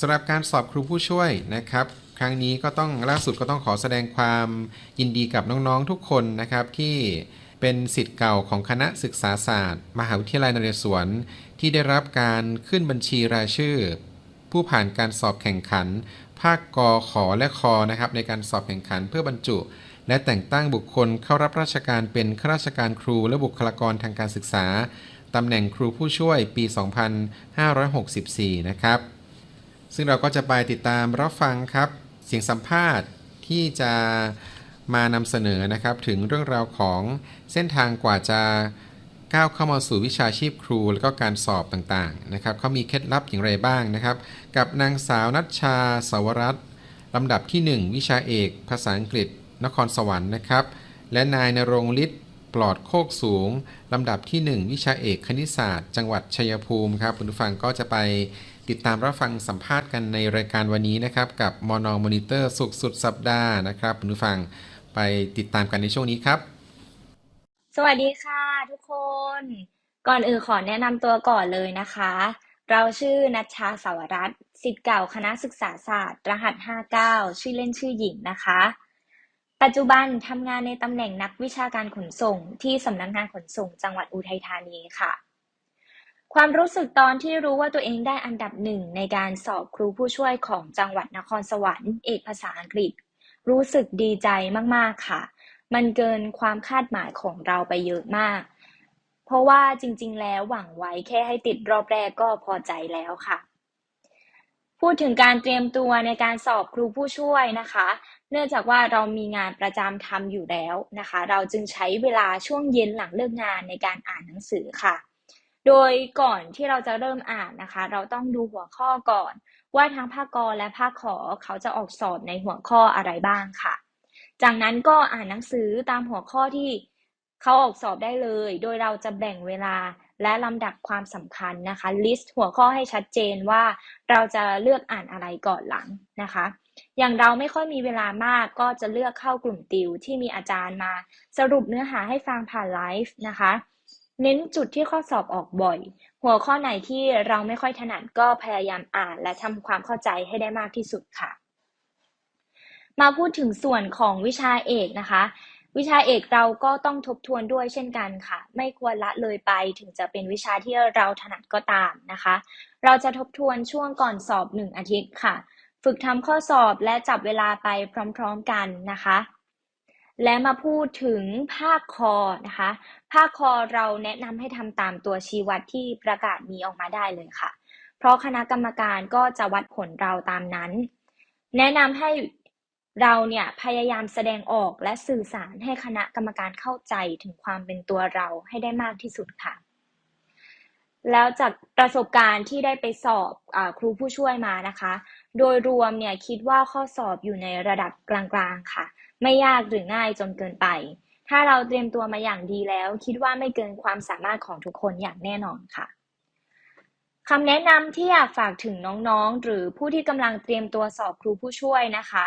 สำหรับการสอบครูผู้ช่วยนะครับ ครั้งนี้ก็ต้องล่าสุดก็ต้องขอแสดงความยินดีกับน้องๆทุกคนนะครับที่เป็นสิทธิ์เก่าของคณะศึกษาศาสตร์ มหาวิทยาลัยนเรศวร ที่ได้รับการขึ้นบัญชีรายชื่อ ผู้ผ่านการสอบแข่งขัน ภาคกขอและคอนะครับในการสอบแข่งขันเพื่อบรรจุ และแต่งตั้งบุคคลเข้ารับราชการเป็นข้าราชการครูและบุคลากรทางการศึกษาตำแหน่งครูผู้ช่วยปี 2564 นะครับ ซึ่งเราก็จะไปติดตามรับฟังครับ เสียงสัมภาษณ์ที่จะมานำเสนอนะครับ ถึงเรื่องราวของเส้นทางกว่าจะก้าวเข้ามาสู่วิชาชีพครู แล้วก็การสอบต่างๆนะครับเขามีเคล็ดลับอย่างไรบ้างนะครับ กับนางสาวนัชชาสวรัตน์ลำดับที่ 1 วิชาเอก ภาษาอังกฤษ นครสวรรค์นะครับ และนายนรงฤทธิ์ปลอดโคกสูงลำดับที่ 1 วิชาเอกคณิตศาสตร์ จังหวัดชัยภูมิครับคุณผู้ฟังก็จะไป ติดตามรับฟังสัมภาษณ์กันในรายการวันนี้นะครับ กับมอนอมอนิเตอร์สุขสุดสัปดาห์นะครับคุณผู้ฟังไปติดตามกันในช่วงนี้ครับ สวัสดีค่ะทุกคน ก่อนอื่นขอแนะนำตัวก่อนเลยนะคะ เราชื่อนัชชาสาวรัตน์ศิษย์เก่าคณะศึกษาศาสตร์ รหัส 59 ชื่อเล่นชื่อหญิงนะคะ ปัจจุบันทำงานในตำแหน่งนักวิชาการขนส่ง ที่สำนักงานขนส่งจังหวัดอุทัยธานีค่ะ ความรู้สึกตอนที่รู้ว่าตัวเองได้อันดับหนึ่งในการสอบครูผู้ช่วยของจังหวัดนครสวรรค์เอกภาษาอังกฤษ รู้สึกดีใจมากๆค่ะ มันเกินความคาดหมายของเราไปเยอะมาก เพราะว่าจริง ๆ แล้วหวังไว้แค่ให้ติดรอบแรกก็พอใจแล้วค่ะ พูดถึงการเตรียมตัวในการสอบครูผู้ช่วยนะคะ เนื่องจากว่าเรามีงานประจำทำอยู่แล้วนะคะ เราจึงใช้เวลาช่วงเย็นหลังเลิกงานในการอ่านหนังสือค่ะ โดยก่อนที่เราจะเริ่มอ่านนะคะ เราต้องดูหัวข้อก่อน ว่าทั้งภาคกรและภาคขอเขาจะออกสอบในหัวข้ออะไรบ้างค่ะ จากนั้นก็อ่านหนังสือตามหัวข้อที่เขาออกสอบได้เลย โดยเราจะแบ่งเวลาและลำดับความสำคัญนะคะ list หัวข้อให้ชัดเจนว่าเราจะเลือกอ่านอะไรก่อนหลังนะคะ อย่างเราไม่ค่อยมีเวลามากก็จะเลือกเข้ากลุ่มติวที่มีอาจารย์มา สรุปเนื้อหาให้ฟังผ่านไลฟ์นะคะ เน้นจุดที่ข้อสอบออกบ่อย หัวข้อไหนที่เราไม่ค่อยถนัดก็พยายามอ่านและทำความเข้าใจให้ได้มากที่สุดค่ะ มาพูดถึงส่วนของวิชาเอกนะคะ วิชาเอกเราก็ต้องทบทวนด้วยเช่นกันค่ะ ไม่ควรละเลยไปถึงจะเป็นวิชาที่เราถนัดก็ตามนะคะ เราจะทบทวนช่วงก่อนสอบหนึ่งอาทิตย์ค่ะ ฝึกทำข้อสอบและจับเวลาไปพร้อม ๆ กันนะคะ และมาพูดถึงภาคคอนะคะ ภาคคอเราแนะนำให้ทำตามตัวชี้วัดที่ประกาศมีออกมาได้เลยค่ะ เพราะคณะกรรมการก็จะวัดผลเราตามนั้น แนะนำให้เราเนี่ยพยายามแสดงออกและสื่อสารให้คณะกรรมการเข้าใจถึงความเป็นตัวเราให้ได้มากที่สุดค่ะ แล้วจากประสบการณ์ที่ได้ไปสอบอครูผู้ช่วยมานะคะ โดยรวมเนี่ยคิดว่าข้อสอบอยู่ในระดับกลางๆค่ะ ไม่ยากหรือง่ายจนเกินไป ถ้าเราเตรียมตัวมาอย่างดีแล้ว คิดว่าไม่เกินความสามารถของทุกคนอย่างแน่นอนค่ะคำแนะนำที่อยากฝากถึงน้องๆ หรือผู้ที่กำลังเตรียมตัวสอบครูผู้ช่วยนะคะ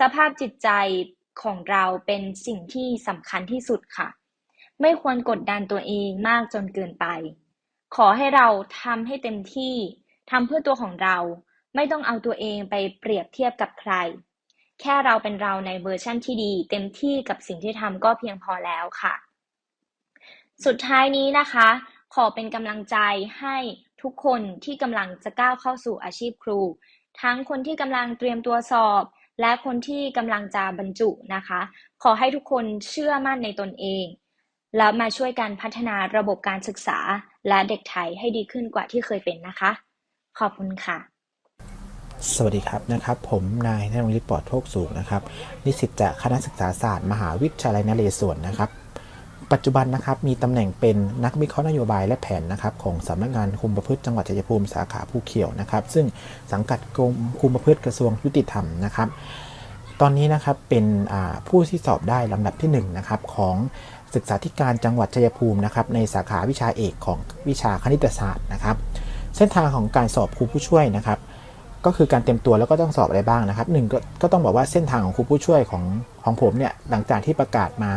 สภาพจิตใจของเราเป็นสิ่งที่สำคัญที่สุดค่ะ ไม่ควรกดดันตัวเองมากจนเกินไป ขอให้เราทำให้เต็มที่ทำเพื่อตัวของเรา ไม่ต้องเอาตัวเองไปเปรียบเทียบกับใคร แค่เราเป็นเราในเวอร์ชั่นที่ดี เต็มที่กับสิ่งที่ทำก็เพียงพอแล้วค่ะ สุดท้ายนี้นะคะ ขอเป็นกำลังใจให้ทุกคนที่กำลังจะก้าวเข้าสู่อาชีพครู ทั้งคนที่กำลังเตรียมตัวสอบ และคนที่กำลังจะบรรจุนะคะ ขอให้ทุกคนเชื่อมั่นในตนเอง แล้วมาช่วยกันพัฒนาระบบการศึกษาและเด็กไทยให้ดีขึ้นกว่าที่เคยเป็นนะคะ ขอบคุณค่ะ สวัสดีครับนะครับผมนายนรงฤทธิ์ปลอดโทกสูงนะครับนิสิตจากคณะศึกษาศาสตร์ มหาวิทยาลัยนเรศวรนะครับ ปัจจุบันนะครับมีตำแหน่งเป็นนักวิเคราะห์นโยบายและแผนนะครับของสำนักงานคุมประพฤติจังหวัดชัยภูมิสาขาภูเขียวนะครับ ซึ่งสังกัดกรมคุมประพฤติกระทรวงยุติธรรมนะครับ ตอนนี้นะครับเป็นผู้ที่สอบได้ลำดับที่1นะครับของศึกษาธิการจังหวัดชัยภูมินะครับในสาขาวิชาเอกของวิชาคณิตศาสตร์นะครับ เส้นทางของการสอบครูผู้ช่วยนะครับ ก็คือการเตรียมตัวแล้วก็ต้องสอบอะไรบ้างนะครับหนึ่งก็ก็ต้องบอกว่าเส้นทางของครูผู้ช่วยของของผมเนี่ยหลังจากที่ประกาศมา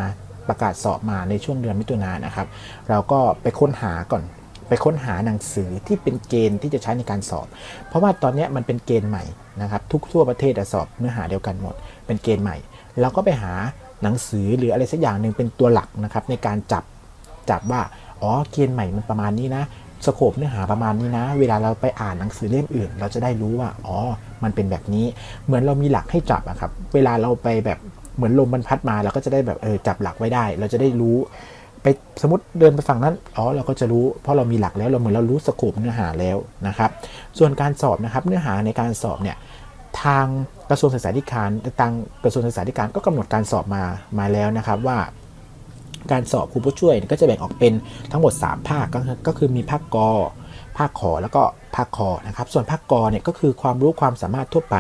ประกาศสอบมาในช่วงเดือนมิถุนายนนะครับ เราก็ไปค้นหาก่อน ไปค้นหาหนังสือที่เป็นเกณฑ์ที่จะใช้ในการสอบ เพราะว่าตอนนี้มันเป็นเกณฑ์ใหม่นะครับ ทุกทั่วประเทศอะสอบเนื้อหาเดียวกันหมด เป็นเกณฑ์ใหม่เราก็ไปหาหนังสือหรืออะไรสักอย่างหนึ่งเป็นตัวหลักนะครับในการจับจับว่าอ๋อเกณฑ์ใหม่มันประมาณนี้นะ สโคปเนื้อหาประมาณนี้นะ เวลาเราไปอ่านหนังสือเล่มอื่น เราจะได้รู้ว่าอ๋อ มันเป็นแบบนี้ เหมือนเรามีหลักให้จับอะครับ เวลาเราไปแบบเหมือนลมมันพัดมาเราก็จะได้แบบเออจับหลักไว้ได้ เราจะได้รู้ ไปสมมติเดินไปฝั่งนั้นอ๋อเราก็จะรู้เพราะเรามีหลักแล้วเราเหมือนเรารู้สโคปเนื้อหาแล้วนะครับ ส่วนการสอบนะครับเนื้อหาในการสอบเนี่ยทางกระทรวงศึกษาธิการทางกระทรวงศึกษาธิการก็กำหนดการสอบมามาแล้วนะครับว่า การสอบครูผู้ช่วยก็จะแบ่งออกเป็นทั้งหมด 3 ภาคก็คือก็คือมีภาคกอภาคขอแล้วก็ภาคคอนะครับ ส่วนภาคกอเนี่ยก็คือความรู้ความสามารถทั่วไป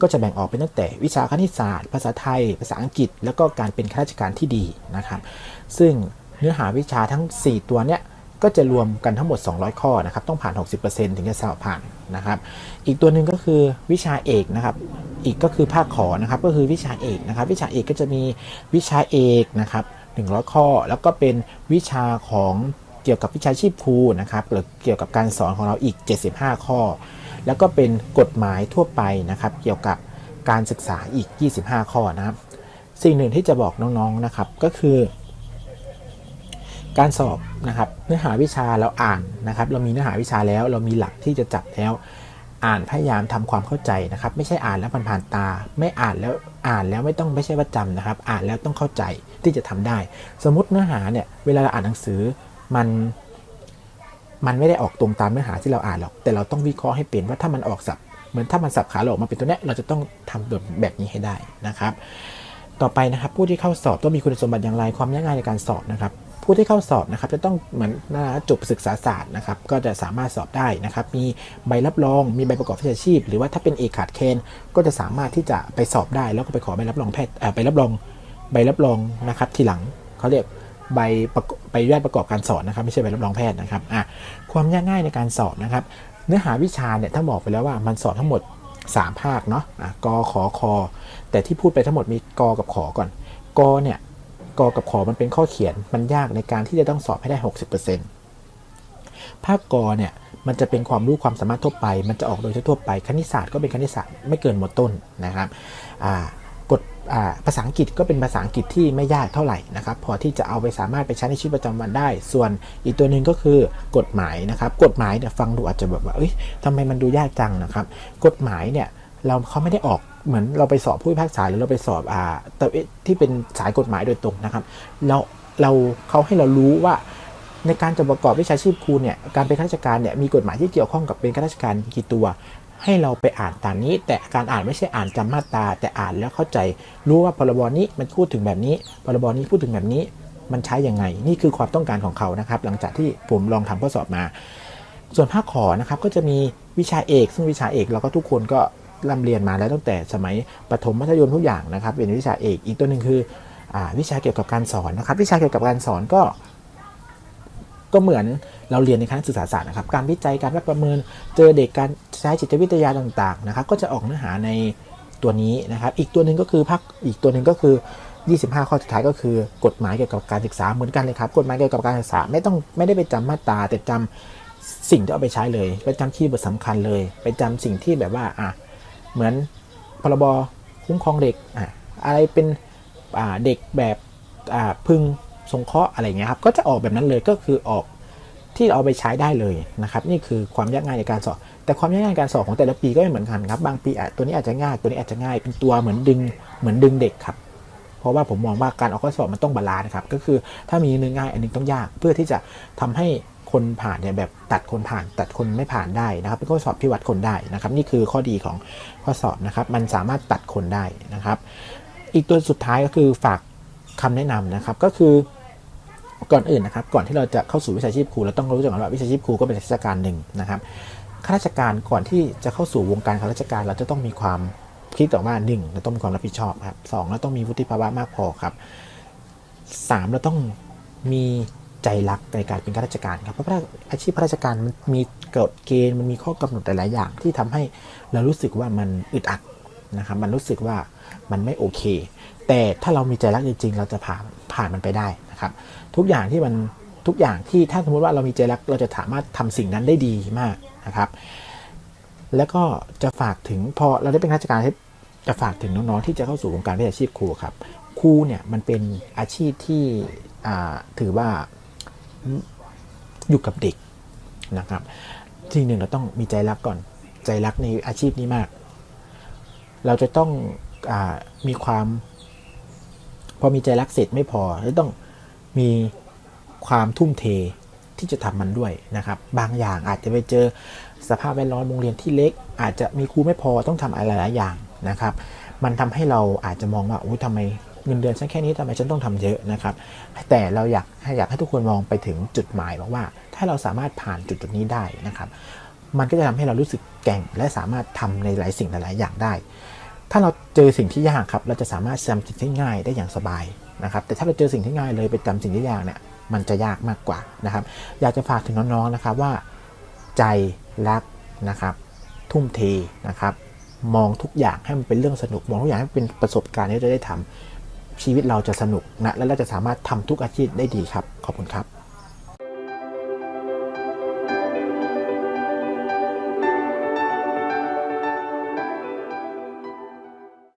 ก็จะแบ่งออกเป็นตั้งแต่วิชาคณิตศาสตร์ ภาษาไทย ภาษาอังกฤษ แล้วก็การเป็นข้าราชการที่ดีนะครับ ซึ่งเนื้อหาวิชาทั้ง 4 ตัวเนี่ยก็จะรวมกันทั้งหมด 200 ข้อนะครับ ต้องผ่าน 60%ถึงจะสอบผ่านนะครับ อีกตัวหนึ่งก็คือวิชาเอกนะครับ อีกก็คือภาคขอนะครับ ก็คือวิชาเอกนะครับ วิชาเอกก็จะมีวิชาเอกนะครับ 100 ข้อ แล้วก็เป็นวิชาของเกี่ยวกับวิชาชีพครูนะครับหรือเกี่ยวกับการสอนของเราอีก 75 ข้อ แล้วก็เป็นกฎหมายทั่วไปนะครับ เกี่ยวกับการศึกษาอีก 25 ข้อนะครับ สิ่งหนึ่งที่จะบอกน้องๆนะครับก็คือ การสอบนะครับเนื้อหาวิชาเราอ่านนะครับ เรามีเนื้อหาวิชาแล้ว เรามีหลักที่จะจับแล้วอ่านพยายามทำความเข้าใจนะครับ ไม่ใช่อ่านแล้วผ่านตา ไม่อ่านแล้วอ่านแล้วไม่ต้องไม่ใช่ว่าจำนะครับ อ่านแล้วต้องเข้าใจ ที่จะทำได้ สมมติเนื้อหาเนี่ยเวลาเราอ่านหนังสือมันมันไม่ได้ออกตรงตามเนื้อหาที่เราอ่านหรอก แต่เราต้องวิเคราะห์ให้เป็นว่าถ้ามันออกสับเหมือนถ้ามันสับขาหลอกมาเป็นตัวเนี้ยเราจะต้องทำแบบแบบนี้ให้ได้นะครับ ต่อไปนะครับ ผู้ที่เข้าสอบต้องมีคุณสมบัติอย่างไรความยากง่ายในการสอบนะครับ ผู้ที่เข้าสอบนะครับ จะต้องเหมือนนะจบศึกษาศาสตร์นะครับ ก็จะสามารถสอบได้นะครับ มีใบรับรอง มีใบประกอบวิชาชีพ หรือว่าถ้าเป็นเอกขาดเคนก็จะสามารถที่จะไปสอบได้ แล้วก็ไปขอใบรับรองแพทย์เอ่อใบรับรอง ใบรับรองนะครับทีหลังเขาเรียกใบประกอบใบอนุญาตประกอบการสอนนะครับ ไม่ใช่ใบรับรองแพทย์นะครับอะความยากง่ายในการสอบนะครับ เนื้อหาวิชาเนี่ยถ้าบอกไปแล้วว่ามันสอบทั้งหมด 3 ภาคเนาะอะกขอคอแต่ที่พูดไปทั้งหมดมีกกับขอก่อนกเนี่ยกกับขอมันเป็นข้อเขียนมันยากในการที่จะต้องสอบให้ได้ 60%ภาคกเนี่ยมันจะเป็นความรู้ความสามารถทั่วไป มันจะออกโดยทั่วไป คณิตศาสตร์ก็เป็นคณิตศาสตร์ไม่เกินหมดต้นนะครับอ่า กฎอ่าภาษาอังกฤษก็เป็นภาษาอังกฤษที่ไม่ยากเท่าไหร่นะครับพอที่จะเอาไปสามารถไปใช้ในชีวิตประจำวันได้ ส่วนอีกตัวหนึ่งก็คือกฎหมายนะครับ กฎหมายเนี่ยฟังดูอาจจะแบบว่าเอ้ยทำไมมันดูยากจังนะครับ กฎหมายเนี่ยเราเขาไม่ได้ออกเหมือนเราไปสอบผู้พิพากษาหรือเราไปสอบอ่าแต่ที่เป็นสายกฎหมายโดยตรงนะครับเราเราเขาให้เรารู้ว่าในการจะประกอบวิชาชีพครูเนี่ยการเป็นข้าราชการเนี่ยมีกฎหมายที่เกี่ยวข้องกับเป็นข้าราชการกี่ตัว ให้เราไปอ่านตามนี้ แต่การอ่านไม่ใช่อ่านจำมาตราแต่อ่านแล้วเข้าใจ รู้ว่าพรบนี้มันพูดถึงแบบนี้พรบนี้พูดถึงแบบนี้ มันใช้ยังไง นี่คือความต้องการของเขานะครับ หลังจากที่ผมลองทำข้อสอบมา ส่วนภาคขอนะครับก็จะมีวิชาเอก ซึ่งวิชาเอกเราก็ทุกคนก็ร่ำเรียนมาแล้วตั้งแต่สมัยประถมมัธยมทุกอย่างนะครับ เป็นวิชาเอกอีกตัวหนึ่งคืออวิชาเกี่ยวกับการสอนนะครับ วิชาเกี่ยวกับการสอนก็ ก็เหมือนเราเรียนในคณะศึกษาศาสตร์นะครับ การวิจัยการวัดประเมิน เจอเด็กการใช้จิตวิทยาต่างๆนะครับ ก็จะออกเนื้อหาในตัวนี้นะครับ อีกตัวหนึ่งก็คือภาคอีกตัวหนึ่งก็คือ 25 ข้อสุดท้ายก็คือกฎหมายเกี่ยวกับการศึกษาเหมือนกันเลยครับ กฎหมายเกี่ยวกับการศึกษาไม่ต้องไม่ได้ไปจำมาตราแต่จำสิ่งที่เอาไปใช้เลยไปจำคีย์เวิร์ดสำคัญเลย ไปจำสิ่งที่แบบว่าอะเหมือนพรบคุ้มครองเด็กอะอะไรเป็นอ่าเด็กแบบอ่าพึงสงเคราะห์อะไรเงี้ยครับก็จะออกแบบนั้นเลยก็คือออก ที่เอาไปใช้ได้เลยนะครับนี่คือความยากง่ายในการสอบ แต่ความยากง่ายในการสอบของแต่ละปีก็ไม่เหมือนกันครับบางปีอาจตัวนี้อาจจะง่ายตัวนี้อาจจะง่ายเป็นตัวเหมือนดึงเหมือนดึงเด็กครับเพราะว่าผมมองว่าการออกข้อสอบมันต้องบาลานซ์นะครับก็คือถ้ามีหนึ่งง่ายอันหนึงต้องยาก เพื่อที่จะทำให้คนผ่านเนี่ยแบบตัดคนผ่านตัดคนไม่ผ่านได้นะครับเป็นข้อสอบที่วัดคนได้นะครับ นี่คือข้อดีของข้อสอบนะครับ มันสามารถตัดคนได้นะครับ อีกตัวสุดท้ายก็คือฝากคำแนะนำนะครับก็คือ ก่อนอื่นนะครับ ก่อนที่เราจะเข้าสู่วิชาชีพครูเราต้องรู้จักก่อนว่าวิชาชีพครูก็เป็นราชการหนึ่งนะครับข้าราชการก่อนที่จะเข้าสู่วงการข้าราชการ เราจะต้องมีความคิดต่อว่าหนึ่งเราต้องมีความรับผิดชอบครับสองเราต้องมีวุฒิภาวะมากพอครับสามเราต้องมีใจรักในการเป็นข้าราชการครับเพราะว่าอาชีพข้าราชการมันมีกฎเกณฑ์มันมีข้อกำหนดหลายๆอย่างที่ทำให้เรารู้สึกว่ามันอึดอัด นะครับมันรู้สึกว่ามันไม่โอเค แต่ถ้าเรามีใจรักจริงๆ เราจะผ่านผ่านมันไปได้นะครับ ทุกอย่างที่มันทุกอย่างที่ถ้าสมมติว่าเรามีใจรักเราจะสามารถทำสิ่งนั้นได้ดีมากนะครับ แล้วก็จะฝากถึงพอเราได้เป็นข้าราชการจะฝากถึงน้องๆที่จะเข้าสู่วงการวิชาชีพครูครับครูเนี่ยมันเป็นอาชีพที่ถือว่าอยู่กับเด็กนะครับทีหนึ่งเราต้องมีใจรักก่อนใจรักในอาชีพนี้มาก เราจะต้องอมีความ พอมีใจรักเสร็จไม่พอจะต้องมีความทุ่มเทที่จะทำมันด้วยนะครับ บางอย่างอาจจะไปเจอสภาพแวดล้อมโรงเรียนที่เล็ก อาจจะมีครูไม่พอต้องทำอะไรหลายอย่างนะครับ มันทำให้เราอาจจะมองว่าโอ้ยทำไมเงินเดือนฉันแค่นี้ทำไมฉันต้องทำเยอะนะครับ แต่เราอยากอยากให้ทุกคนมองไปถึงจุดหมายบอกว่า ถ้าเราสามารถผ่านจุดจุดนี้ได้นะครับ มันก็จะทำให้เรารู้สึกแก่งและสามารถทำในหลายสิ่งหลายๆอย่างได้ ถ้าเราเจอสิ่งที่ยากครับ เราจะสามารถจำสิ่งที่ง่ายได้อย่างสบายนะครับ แต่ถ้าเราเจอสิ่งที่ง่ายเลยไปจำสิ่งที่ยากเนี่ย มันจะยากมากกว่านะครับ อยากจะฝากถึงน้องๆนะครับว่า ใจรักนะครับ ทุ่มเทนะครับ มองทุกอย่างให้มันเป็นเรื่องสนุก มองทุกอย่างให้เป็นประสบการณ์ที่เราจะได้ทำชีวิตเราจะสนุกนะ และเราจะสามารถทำทุกอาชีพได้ดีครับ ขอบคุณครับ